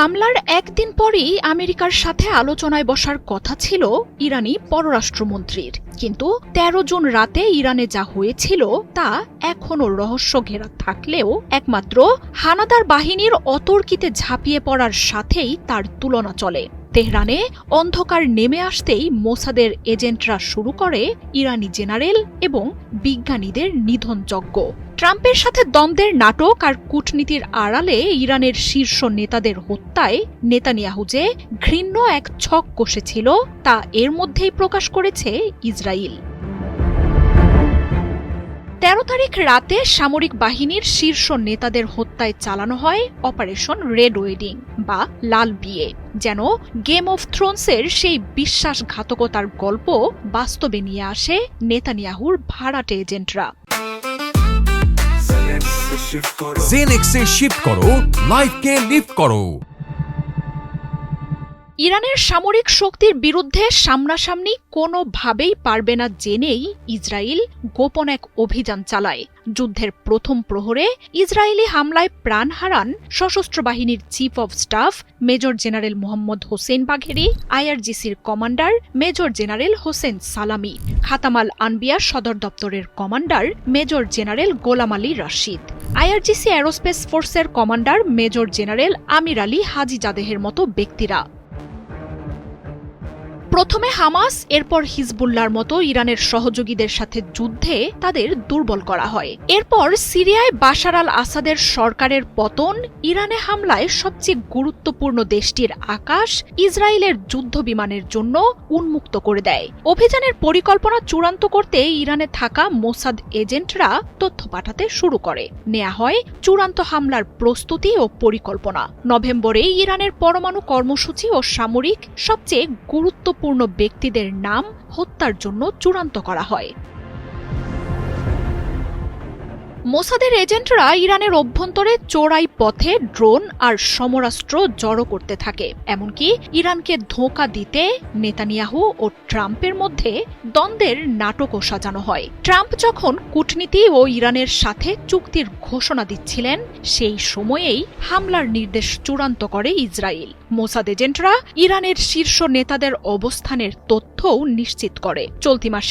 হামলার একদিন পরেই আমেরিকার সাথে আলোচনায় বসার কথা ছিল ইরানি পররাষ্ট্রমন্ত্রীর। কিন্তু ১৩ জুন রাতে ইরানে যা হয়েছিল, তা এখনও রহস্য ঘেরা থাকলেও একমাত্র হানাদার বাহিনীর অতর্কিতে ঝাঁপিয়ে পড়ার সাথেই তার তুলনা চলে। তেহরানে অন্ধকার নেমে আসতেই মোসাদের এজেন্টরা শুরু করে ইরানি জেনারেল এবং বিজ্ঞানীদের নিধনযজ্ঞ। ট্রাম্পের সাথে দ্বন্দ্বের নাটক আর কূটনীতির আড়ালে ইরানের শীর্ষ নেতাদের হত্যায় নেতানিয়াহু যে ঘৃণ্য এক ছক কষেছিল, তা এর মধ্যেই প্রকাশ করেছে ইসরায়েল তেরো তারিখ রাতে সামরিক বাহিনীর শীর্ষ নেতাদের হত্যায় চালানো হয় অপারেশন রেড ওয়েডিং বা লাল বিয়ে, যেন গেম অফ থ্রোনসের সেই বিশ্বাসঘাতকতার গল্প বাস্তবে নিয়ে আসে নেতানিয়াহুর ভাড়াটে এজেন্টরা। জেনেক্সে শিফট করো লাইফকে লিফট করো। ইরানের সামরিক শক্তির বিরুদ্ধে সামনাসামনি কোনোভাবেই পারবে না জেনেই ইসরায়েল গোপন এক অভিযান চালায়। যুদ্ধের প্রথম প্রহরে ইসরায়েলি হামলায় প্রাণ হারান সশস্ত্র বাহিনীর chief of staff major general Mohammad Hossein Bagheri আইআরজিসির commander major general Hossein Salami Khatam al Anbiya সদর দপ্তরের commander major general Gholam Ali Rashid IRGC aerospace ফোর্সের commander major general Amir Ali Haji জাদেহের মতো ব্যক্তিরা। প্রথমে হামাস, এরপর হিজবুল্লার মতো ইরানের সহযোগীদের সাথে যুদ্ধে তাদের দুর্বল করা হয়। এরপর সিরিয়ায় বাশার আল আসাদের সরকারের পতন, ইরানে হামলায় সবচেয়ে গুরুত্বপূর্ণ দেশটির আকাশ, ইসরায়েলের যুদ্ধ বিমানের জন্য উন্মুক্ত করে দেয়। অভিযানের পরিকল্পনা চূড়ান্ত করতে ইরানে থাকা মোসাদ এজেন্টরা তথ্য পাঠাতে শুরু করে। নেয়া হয় চূড়ান্ত হামলার প্রস্তুতি ও পরিকল্পনা। নভেম্বরে ইরানের পরমাণু কর্মসূচি ও সামরিক সবচেয়ে গুরুত্বপূর্ণ ব্যক্তিদের নাম হত্যার জন্য চূড়ান্ত করা হয়। মোসাদের এজেন্টরা ইরানের অভ্যন্তরে চোরাই পথে ড্রোন আর সমরাস্ত্র জড়ো করতে থাকে। এমনকি ইরানকে ধোঁকা দিতে নেতানিয়াহু ও ট্রাম্পের মধ্যে দ্বন্দ্বের নাটকও সাজানো হয়। ট্রাম্প যখন কূটনীতি ও ইরানের সাথে চুক্তির ঘোষণা দিচ্ছিলেন, সেই সময়েই হামলার নির্দেশ চূড়ান্ত করে ইসরায়েল। মোসাদ এজেন্টরা ইরানের শীর্ষ নেতাদের অবস্থানের তথ্যও নিশ্চিত করে। চলতি মাসে